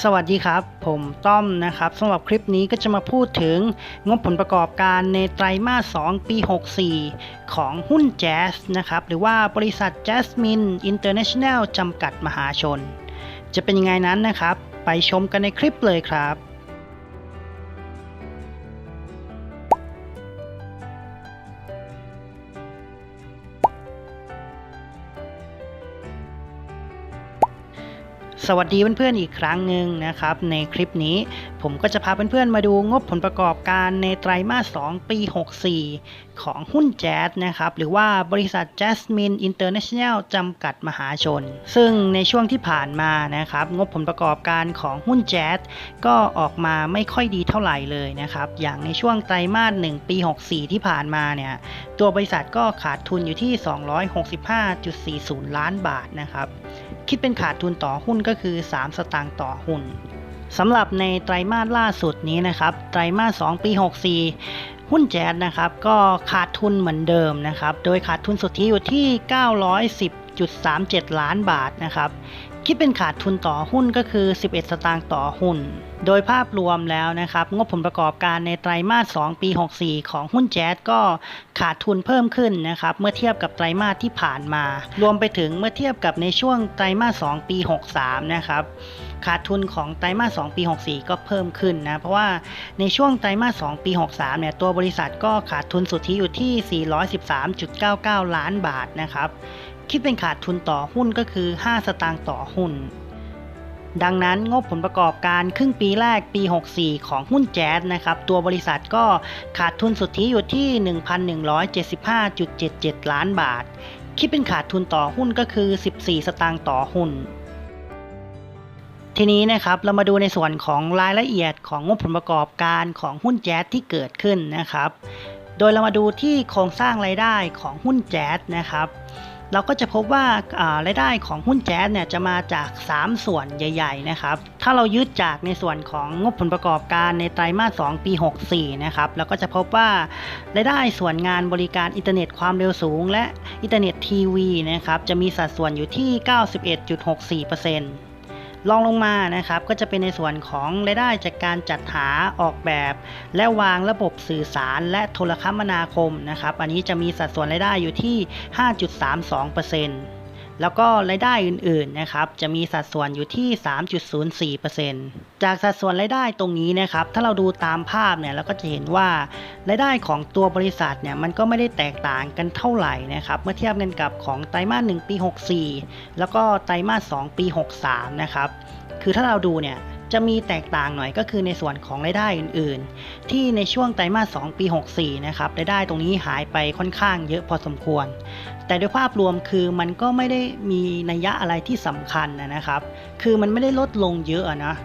สวัสดีครับ ผมต้อมนะครับสำหรับคลิปนี้ก็จะมาพูดถึงงบผลประกอบการในไตรมาส 2 ปี 64 ของหุ้นแจ๊สนะครับ หรือว่าบริษัท Jasmine International จำกัดมหาชน จะเป็นยังไงนั้นนะครับ ไปชมกันในคลิปเลยครับ สวัสดีเพื่อนๆอีกครั้งหนึ่งนะครับ ในคลิปนี้ผมก็จะพาเพื่อนๆมาดูงบผลประกอบการในไตรมาส 2 ปี 64 ของหุ้นแจ๊สนะครับ หรือว่าบริษัท Jasmine International จำกัดมหาชน ซึ่งในช่วงที่ผ่านมานะครับ งบผลประกอบการของหุ้นแจ๊สก็ออกมาไม่ค่อยดีเท่าไหร่เลยนะครับ อย่างในช่วงไตรมาส 1 ปี 64 ที่ผ่านมาเนี่ยตัวบริษัทก็ขาดทุนอยู่ที่ 265.40 ล้านบาทนะครับคิดเป็นขาดทุนต่อหุ้นก็็คือ 3 สตางค์ต่อหุ้นสำหรับในไตรมาสล่าสุดนี้นะครับ ไตรมาส 2 ปี 64 หุ้นแจ๊สนะครับ ก็ขาดทุนเหมือนเดิมนะครับ โดยขาดทุนสุทธิอยู่ที่ 910.37 ล้านบาทนะครับ คิดเป็นขาดทุนต่อหุ้นก็คือ 11 สตางค์ต่อหุ้น โดยภาพรวมแล้วนะครับ งบผลประกอบการในไตรมาส 2 ปี 64 ของหุ้นแจ๊สก็ขาดทุนเพิ่มขึ้นนะครับ เมื่อเทียบกับไตรมาสที่ผ่านมา รวมไปถึงเมื่อเทียบกับในช่วงไตรมาส 2 ปี 63 นะครับขาดทุนของไตรมาส 2 ปี 64 ก็เพิ่มขึ้นนะ เพราะว่าในช่วงไตรมาส 2 ปี 63 เนี่ย ตัวบริษัทก็ขาดทุนสุทธิอยู่ที่ 413.99 ล้านบาทนะครับ คิดเป็นขาดทุนต่อหุ้นก็คือ 5 สตางค์ต่อหุ้น ดังนั้นงบผลประกอบการครึ่งปีแรกปี 64 ของหุ้นแจ๊สนะครับ ตัวบริษัทก็ขาดทุนสุทธิอยู่ที่ 1,175.77 ล้านบาท คิดเป็นขาดทุนต่อหุ้นก็คือ 14 สตางค์ต่อหุ้นทีนี้นะครับเรามาดูในส่วนของรายละเอียดของงบผลประกอบการของหุ้นแจ๊สที่เกิดขึ้นนะครับ โดยเรามาดูที่โครงสร้างรายได้ของหุ้นแจ๊สนะครับ เราก็จะพบว่ารายได้ของหุ้นแจ๊สเนี่ยจะมาจาก 3 ส่วนใหญ่ ๆ นะครับ ถ้าเรายึดจากในส่วนของงบผลประกอบการในไตรมาส 2 ปี 64 นะครับเราก็จะพบว่ารายได้ส่วนงานบริการอินเทอร์เน็ตความเร็วสูง และอินเทอร์เน็ตทีวีนะครับจะมีสัดส่วนอยู่ที่ 91.64% ลองลงมานะครับก็จะเป็นในส่วนของรายได้จากการจัดหาออกแบบ และวางระบบสื่อสารและโทรคมนาคมนะครับอันนี้จะมีสัดส่วนรายได้อยู่ที่ 5.32% แล้วก็รายได้อื่นๆนะครับจะมีสัดส่วนอยู่ที่ 3.04%จากสัดส่วนรายได้ตรงนี้นะครับถ้าเราดูตามภาพเนี่ยเราก็จะเห็นว่ารายได้ของตัวบริษัทเนี่ยมันก็ไม่ได้แตกต่างกันเท่าไหร่นะครับเมื่อเทียบกันกับของไตรมาส1ปี 64 แล้วก็ไตรมาส2ปี 63 นะครับคือถ้าเราดูเนี่ย จะมีแตกต่างหน่อยก็คือในส่วนของรายได้อื่นๆ ที่ในช่วงไตรมาส 2 ปี 64 นะครับรายได้ตรงนี้หายไปค่อนข้างเยอะพอสมควร แต่โดยภาพรวมคือมันก็ไม่ได้มีนัยยะอะไรที่สำคัญนะครับ คือมันไม่ได้ลดลงเยอะอะนะ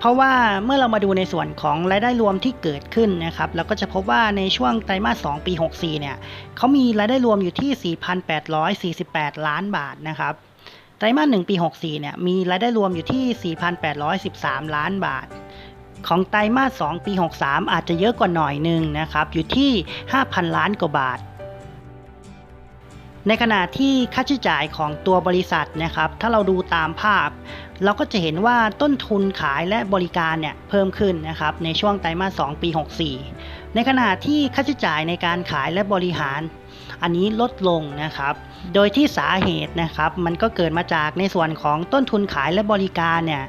เพราะว่าเมื่อเรามาดูในส่วนของรายได้รวมที่เกิดขึ้นนะครับเราก็จะพบว่าในช่วงไตรมาส 2 ปี 64 เนี่ยเขามีรายได้รวมอยู่ที่ 4,848 ล้านบาทนะครับ ไตรมาส1ปี 64 เนี่ย มีรายได้รวมอยู่ที่ 4,813 ล้านบาท ของไตรมาส 2 ปี 63 อาจจะเยอะกว่าหน่อยหนึ่งนะครับ อยู่ที่ 5,000 ล้านกว่าบาท ในขณะที่ค่าใช้จ่ายของตัวบริษัทนะครับ ถ้าเราดูตามภาพ เราก็จะเห็นว่าต้นทุนขายและบริการเนี่ยเพิ่มขึ้นนะครับ ในช่วงไตรมาส 2 ปี 64 ในขณะที่ค่าใช้จ่ายในการขายและบริหาร อันนี้ลดลงนะครับ โดยที่สาเหตุนะครับมันก็เกิดมาจากในส่วนของต้นทุนขายและบริการเนี่ย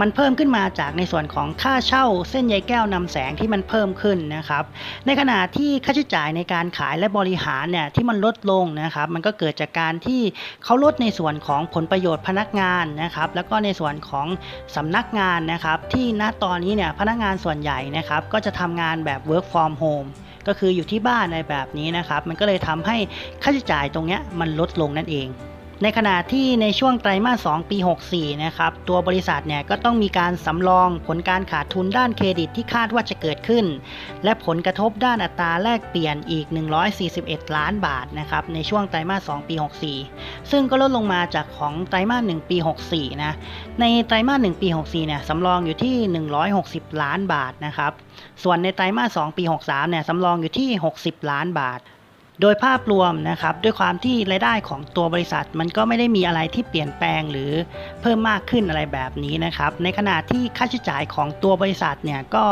มันเพิ่มขึ้นมาจากในส่วนของค่าเช่า เส้นใยแก้วนำแสงที่มันเพิ่มขึ้นนะครับ ในขณะที่ค่าใช้จ่ายในการขายและบริหารเนี่ยที่มันลดลงนะครับ มันก็เกิดจากการที่เขาลดในส่วนของผลประโยชน์พนักงานนะครับ แล้วก็ในส่วนของสำนักงานนะครับ ที่ณตอนนี้เนี่ยพนักงานส่วนใหญ่นะครับก็จะทำงานแบบ work from home ก็คืออยู่ที่บ้านในแบบนี้นะครับ มันก็เลยทำให้ค่าใช้จ่ายตรงนี้มันลดลงนั่นเอง ในขณะที่ในช่วงไตรมาส 2 ปี 64 นะครับ ตัวบริษัทเนี่ยก็ต้องมีการสำรองผลการขาดทุนด้านเครดิตที่คาดว่าจะเกิดขึ้น และผลกระทบด้านอัตราแลกเปลี่ยนอีก 141 ล้านบาทนะครับในช่วงไตรมาส 2 ปี 64 ซึ่งก็ลดลงมาจากของไตรมาส 1 ปี 64 นะ ในไตรมาส 1 ปี 64 เนี่ยสำรองอยู่ที่ 160 ล้านบาทนะครับ ส่วนในไตรมาส 2 ปี 63 เนี่ยสำรองอยู่ที่ 60 ล้านบาท โดยภาพรวมนะครับด้วยความที่รายได้ของตัวบริษัท มันก็ไม่ได้มีอะไรที่เปลี่ยนแปลงหรือเพิ่มมากขึ้นอะไรแบบนี้นะครับ ในขณะที่ค่าใช้จ่ายของตัวบริษัทเนี่ยก็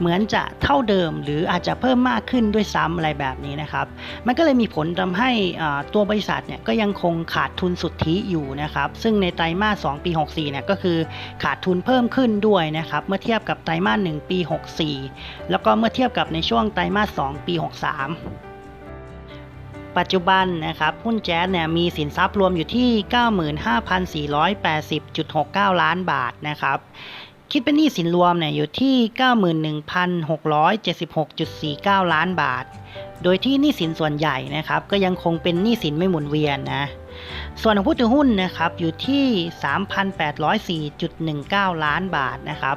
เหมือนจะเท่าเดิม หรืออาจจะเพิ่มมากขึ้นด้วยซ้ำอะไรแบบนี้นะครับ มันก็เลยมีผลทำให้ตัวบริษัทเนี่ยก็ยังคงขาดทุนสุทธิอยู่นะครับ ซึ่งในไตรมาส 2 ปี 64 เนี่ยก็คือขาดทุนเพิ่มขึ้นด้วยนะครับ เมื่อเทียบกับไตรมาส 1 ปี 64 แล้วก็เมื่อเทียบกับในช่วงไตรมาส 2 ปี 63 ปัจจุบันนะครับหุ้นแจ๊สเนี่ยมีสินทรัพย์รวมอยู่ที่ 95,480.69 ล้านบาทนะครับคิดเป็นหนี้สินรวมเนี่ยอยู่ที่ 91,676.49 ล้านบาท โดยที่หนี้สินส่วนใหญ่นะครับก็ยังคงเป็นหนี้สินไม่หมุนเวียนนะส่วนของผู้ถือหุ้นนะครับอยู่ที่ 3,804.19 ล้านบาทนะครับ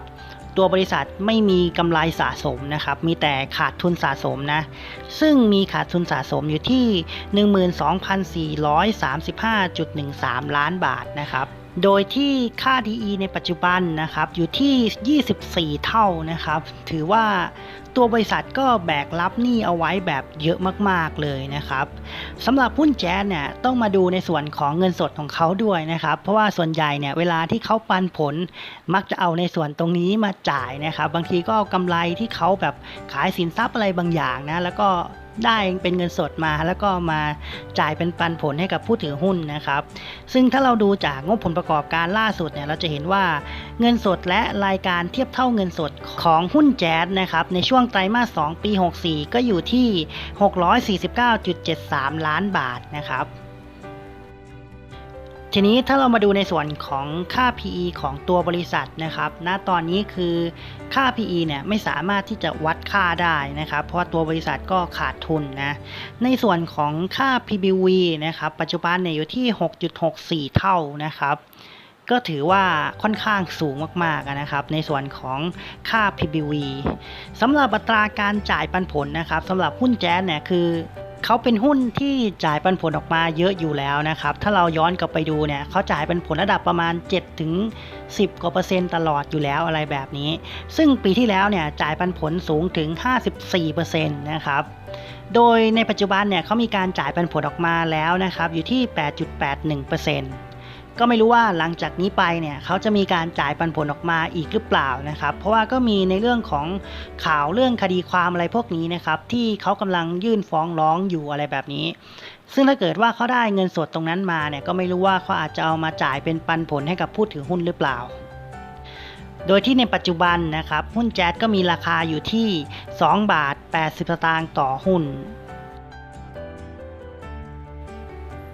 ตัวบริษัทไม่มีกำไรสะสมนะครับ มีแต่ขาดทุนสะสมนะ ซึ่งมีขาดทุนสะสมอยู่ที่ 12,435.13 ล้านบาทนะครับ โดยที่ค่า DE ในปัจจุบันนะครับอยู่ที่ 24 เท่านะครับ ถือว่าตัวบริษัทก็แบกรับหนี้เอาไว้แบบเยอะมากๆเลยนะครับสำหรับหุ้นแจ๊สเนี่ยต้องมาดูในส่วนของเงินสดของเขาด้วยนะครับ เพราะว่าส่วนใหญ่เนี่ยเวลาที่เขาปันผลมักจะเอาในส่วนตรงนี้มาจ่ายนะครับ บางทีก็เอากำไรที่เขาแบบขายสินทรัพย์อะไรบางอย่างนะแล้วก็ ได้เป็นเงินสดมาแล้วก็มาจ่ายเป็นปันผลให้กับผู้ถือหุ้นนะครับ ซึ่งถ้าเราดูจากงบผลประกอบการล่าสุดเนี่ยเราจะเห็นว่าเงินสดและรายการเทียบเท่าเงินสดของหุ้นแจ๊สนะครับในช่วงไตรมาส 2 ปี 64 ก็อยู่ที่ 649.73 ล้านบาทนะครับ ทีนี้ถ้าเรามาดูในส่วนของค่า PE ของตัวบริษัทนะครับณตอนนี้คือค่า PE เนี่ยไม่สามารถที่จะวัดค่าได้นะครับ เพราะว่าตัวบริษัทก็ขาดทุนนะ ในส่วนของค่า PBV นะครับ ปัจจุบันเนี่ยอยู่ที่ 6.64 เท่านะครับ ก็ถือว่าค่อนข้างสูงมากๆนะครับ ในส่วนของค่า PBV สำหรับอัตราการจ่ายปันผลนะครับสำหรับหุ้นแจ๊สเนี่ยคือเขาเป็นหุ้นที่จ่ายปันผลออกมาเยอะอยู่แล้วนะครับ ถ้าเราย้อนกลับไปดูเนี่ยเขาจ่ายปันผลระดับประมาณ 7 ถึง 10 กว่าเปอร์เซ็นต์ตลอดอยู่แล้วอะไรแบบนี้ ซึ่งปีที่แล้วเนี่ยจ่ายปันผลสูงถึง 54เปอร์เซ็นต์นะครับ โดยในปัจจุบันเนี่ยเขามีการจ่ายปันผลออกมาแล้วนะครับ อยู่ที่ 8.81เปอร์เซ็นต์ ก็ไม่รู้ว่าหลังจากนี้ไปเนี่ยเขาจะมีการจ่ายปันผลออกมาอีกหรือเปล่านะครับ เพราะว่าก็มีในเรื่องของข่าวเรื่องคดีความอะไรพวกนี้นะครับที่เขากำลังยื่นฟ้องร้องอยู่อะไรแบบนี้ ซึ่งถ้าเกิดว่าเขาได้เงินสดตรงนั้นมาเนี่ยก็ไม่รู้ว่าเขาอาจจะเอามาจ่ายเป็นปันผลให้กับผู้ถือหุ้นหรือเปล่าโดยที่ในปัจจุบันนะครับ หุ้นแจ๊สก็มีราคาอยู่ที่ 2 บาท 80 สตางค์ต่อหุ้น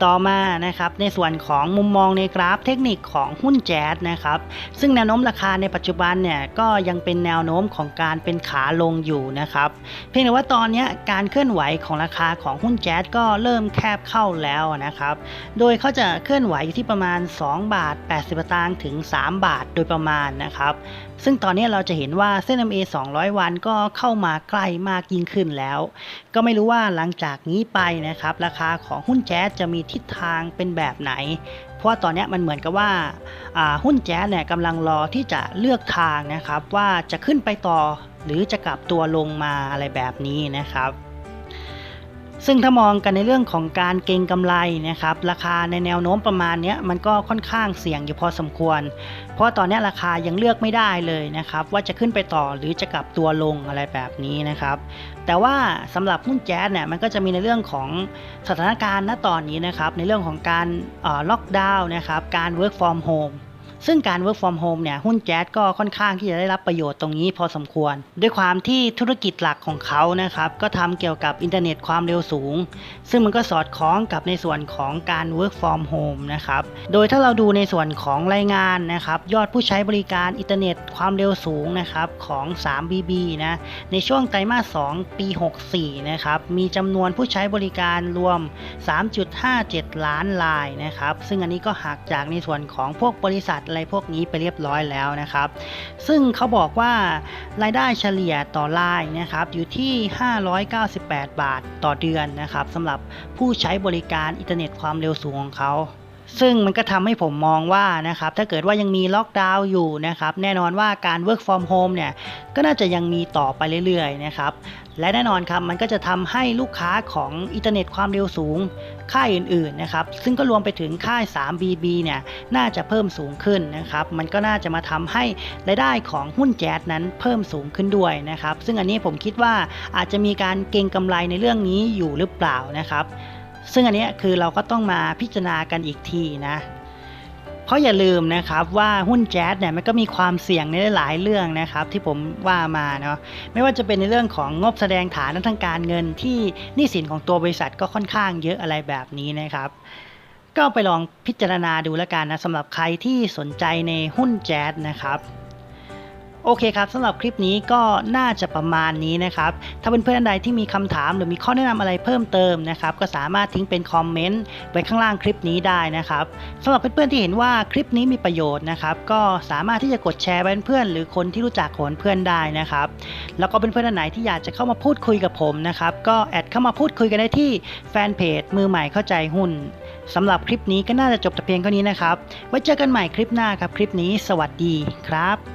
ต่อมานะครับในส่วนของมุมมองในกราฟเทคนิคของหุ้นแจ๊สนะครับซึ่งแนวโน้มราคาในปัจจุบันเนี่ยก็ยังเป็นแนวโน้มของการเป็นขาลงอยู่นะครับเพียงแต่ว่าตอนนี้การเคลื่อนไหวของราคาของหุ้นแจ๊สก็เริ่มแคบเข้าแล้วนะครับโดยเขาจะเคลื่อนไหวอยู่ที่ประมาณ 2 บาท 80สตางค์ถึง 3 บาทโดยประมาณนะครับซึ่งตอนนี้เราจะเห็นว่าเส้น MA 200 วันก็เข้ามาใกล้มากยิ่งขึ้นแล้ว ก็ไม่รู้ว่าหลังจากนี้ไปนะครับราคาของหุ้นแจ๊สจะมีทิศทางเป็นแบบไหน เพราะว่าตอนนี้มันเหมือนกับว่าอ่าหุ้นแจ๊สเนี่ยกำลังรอที่จะเลือกทางนะครับ ว่าจะขึ้นไปต่อหรือจะกลับตัวลงมาอะไรแบบนี้นะครับ ซึ่งถ้ามองกันในเรื่องของการเก็งกำไรนะครับราคาในแนวโน้มประมาณนี้มันก็ค่อนข้างเสี่ยงอยู่พอสมควร เพราะตอนนี้ราคายังเลือกไม่ได้เลยนะครับว่าจะขึ้นไปต่อหรือจะกลับตัวลงอะไรแบบนี้นะครับแต่ว่าสำหรับหุ้นแจ๊สเนี่ยมันก็จะมีในเรื่องของสถานการณ์ณตอนนี้นะครับในเรื่องของการล็อกดาวน์นะครับการ work from home ซึ่งการ work from home เนี่ยหุ้นแจ๊สก็ค่อนข้างที่จะได้รับประโยชน์ตรงนี้พอสมควร ด้วยความที่ธุรกิจหลักของเขานะครับก็ทำเกี่ยวกับอินเทอร์เน็ตความเร็วสูง ซึ่งมันก็สอดคล้องกับในส่วนของการ work from home นะครับโดยถ้าเราดูในส่วนของรายงานนะครับยอดผู้ใช้บริการอินเทอร์เน็ตความเร็วสูงนะครับของ 3BB นะในช่วงไตรมาส 2 ปี 64 นะครับมีจำนวนผู้ใช้บริการรวม 3.57 ล้านรายนะครับซึ่งอันนี้ก็หักจากในส่วนของพวกบริษัทอะไรพวกนี้ไปเรียบร้อยแล้วนะครับ ซึ่งเขาบอกว่ารายได้เฉลี่ยต่อรายนะครับอยู่ที่ 598 บาทต่อเดือนนะครับสำหรับผู้ใช้บริการอินเทอร์เน็ตความเร็วสูงของเขา ซึ่งมันก็ทำให้ผมมองว่านะครับถ้าเกิดว่ายังมีล็อกดาวน์อยู่นะครับแน่นอนว่าการ work from home เนี่ยก็น่าจะยังมีต่อไปเรื่อยๆนะครับและแน่นอนครับมันก็จะทำให้ลูกค้าของอินเทอร์เน็ตความเร็วสูงค่ายอื่นๆนะครับซึ่งก็รวมไปถึงค่าย 3BB เนี่ยน่าจะเพิ่มสูงขึ้นนะครับมันก็น่าจะมาทำให้รายได้ของหุ้นแจ๊สนั้นเพิ่มสูงขึ้นด้วยนะครับซึ่งอันนี้ผมคิดว่าอาจจะมีการเก็งกำไรในเรื่องนี้อยู่หรือเปล่านะครับ ซึ่งอันนี้คือเราก็ต้องมาพิจารณากันอีกทีนะเพราะอย่าลืมนะครับว่าหุ้นแจ๊สเนี่ยมันก็มีความเสี่ยงในหลายเรื่องนะครับที่ผมว่ามาเนาะไม่ว่าจะเป็นในเรื่องของงบแสดงฐานทางการเงินที่หนี้สินของตัวบริษัทก็ค่อนข้างเยอะอะไรแบบนี้นะครับ ก็ไปลองพิจารณาดูแล้วกันนะสำหรับใครที่สนใจในหุ้นแจ๊สนะครับ โอเคครับสำหรับคลิปนี้ก็น่าจะประมาณนี้นะครับ ถ้าเป็นเพื่อนๆท่านใดที่มีคำถามหรือมีข้อแนะนำอะไรเพิ่มเติมนะครับ ก็สามารถทิ้งเป็นคอมเมนต์ไว้ข้างล่างคลิปนี้ได้นะครับสำหรับเพื่อนๆที่เห็นว่าคลิปนี้มีประโยชน์นะครับ ก็สามารถที่จะกดแชร์ไปเพื่อนหรือคนที่รู้จักโขนเพื่อนได้นะครับ แล้วก็เป็นเพื่อนๆท่านไหนที่อยากจะเข้ามาพูดคุยกับผมนะครับ ก็แอดเข้ามาพูดคุยกันได้ที่แฟนเพจมือใหม่เข้าใจหุ้นสำหรับคลิปนี้ก็น่าจะจบแต่เพียงเท่านี้นะครับ ไว้เจอกันใหม่คลิปหน้าครับ คลิปนี้สวัสดีครับ